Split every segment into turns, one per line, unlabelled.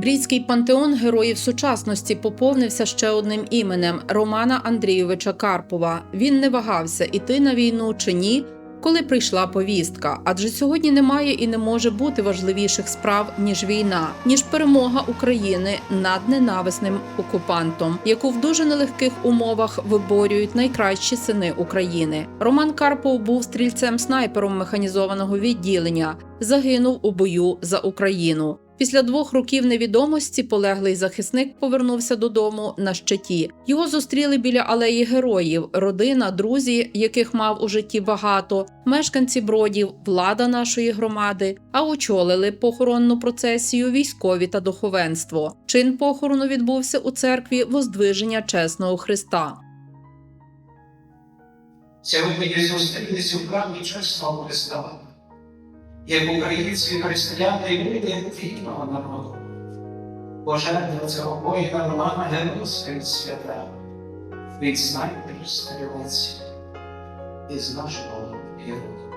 Брідський пантеон героїв сучасності поповнився ще одним іменем Романа Андрійовича Карпова. Він не вагався іти на війну чи ні, коли прийшла повістка. Адже сьогодні немає і не може бути важливіших справ ніж війна, ніж перемога України над ненависним окупантом, яку в дуже нелегких умовах виборюють найкращі сини України. Роман Карпов був стрільцем-снайпером механізованого відділення. Загинув у бою за Україну. Після двох років невідомості полеглий захисник повернувся додому на щиті. Його зустріли біля алеї героїв, родина, друзі, яких мав у житті багато, мешканці бродів, влада нашої громади, а очолили похоронну процесію військові та духовенство. Чин похорону відбувся у церкві Воздвиження Чесного Христа.
Сьогодні зустрілися у храмі чесного Христа, як українські християни і люди вільного народу. Пожертва цього воїна Романа Героївського свята від снайперів стрілець із нашого героя.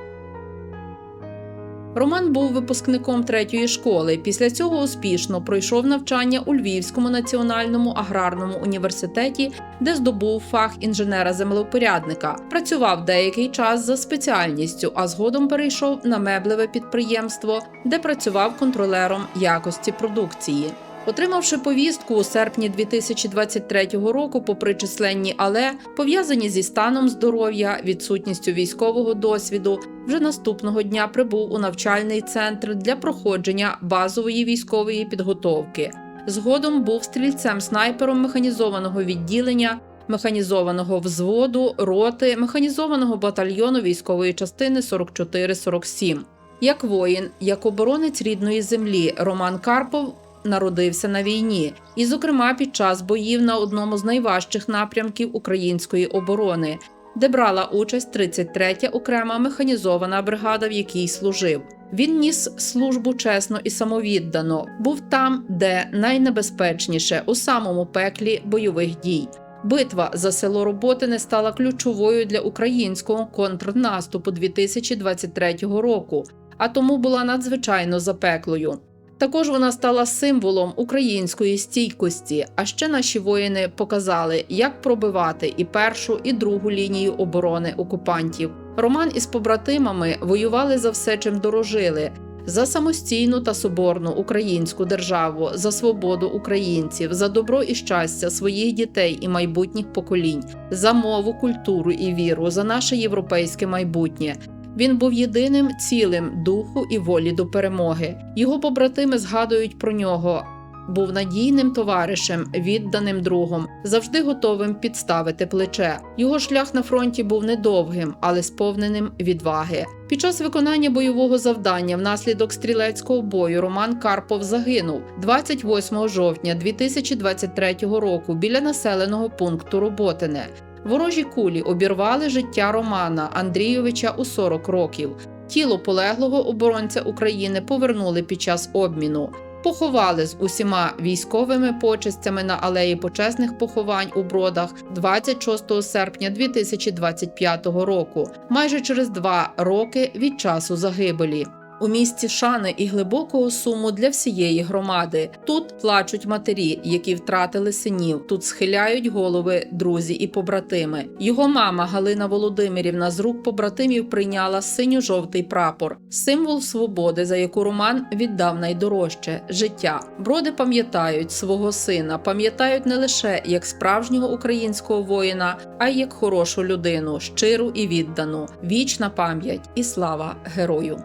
Роман був випускником третьої школи. Після цього успішно пройшов навчання у Львівському національному аграрному університеті, де здобув фах інженера-землеупорядника. Працював деякий час за спеціальністю, а згодом перейшов на меблеве підприємство, де працював контролером якості продукції. Отримавши повістку у серпні 2023 року, попри численні але пов'язані зі станом здоров'я, відсутністю військового досвіду, вже наступного дня прибув у навчальний центр для проходження базової військової підготовки. Згодом був стрільцем-снайпером механізованого відділення, механізованого взводу, роти, механізованого батальйону військової частини 44-47. Як воїн, як оборонець рідної землі, Роман Карпов народився на війні, і, зокрема, під час боїв на одному з найважчих напрямків української оборони, де брала участь 33-я окрема механізована бригада, в якій служив. Він ніс службу чесно і самовіддано, був там, де найнебезпечніше у самому пеклі бойових дій. Битва за село Роботине стала ключовою для українського контрнаступу 2023 року, а тому була надзвичайно запеклою. Також вона стала символом української стійкості. А ще наші воїни показали, як пробивати і першу, і другу лінію оборони окупантів. Роман із побратимами воювали за все, чим дорожили. За самостійну та соборну українську державу, за свободу українців, за добро і щастя своїх дітей і майбутніх поколінь, за мову, культуру і віру, за наше європейське майбутнє. Він був єдиним цілим духу і волі до перемоги. Його побратими згадують про нього. Був надійним товаришем, відданим другом, завжди готовим підставити плече. Його шлях на фронті був недовгим, але сповненим відваги. Під час виконання бойового завдання внаслідок стрілецького бою Роман Карпов загинув 28 жовтня 2023 року біля населеного пункту Роботине. Ворожі кулі обірвали життя Романа Андрійовича у 40 років. Тіло полеглого оборонця України повернули під час обміну. Поховали з усіма військовими почестями на алеї почесних поховань у бродах 26 серпня 2025 року, майже через два роки від часу загибелі. У місті шани і глибокого суму для всієї громади. Тут плачуть матері, які втратили синів. Тут схиляють голови друзі і побратими. Його мама Галина Володимирівна з рук побратимів прийняла синьо-жовтий прапор, символ свободи, за яку Роман віддав найдорожче життя. Броди пам'ятають свого сина, пам'ятають не лише як справжнього українського воїна, а й як хорошу людину, щиру і віддану. Вічна пам'ять і слава герою.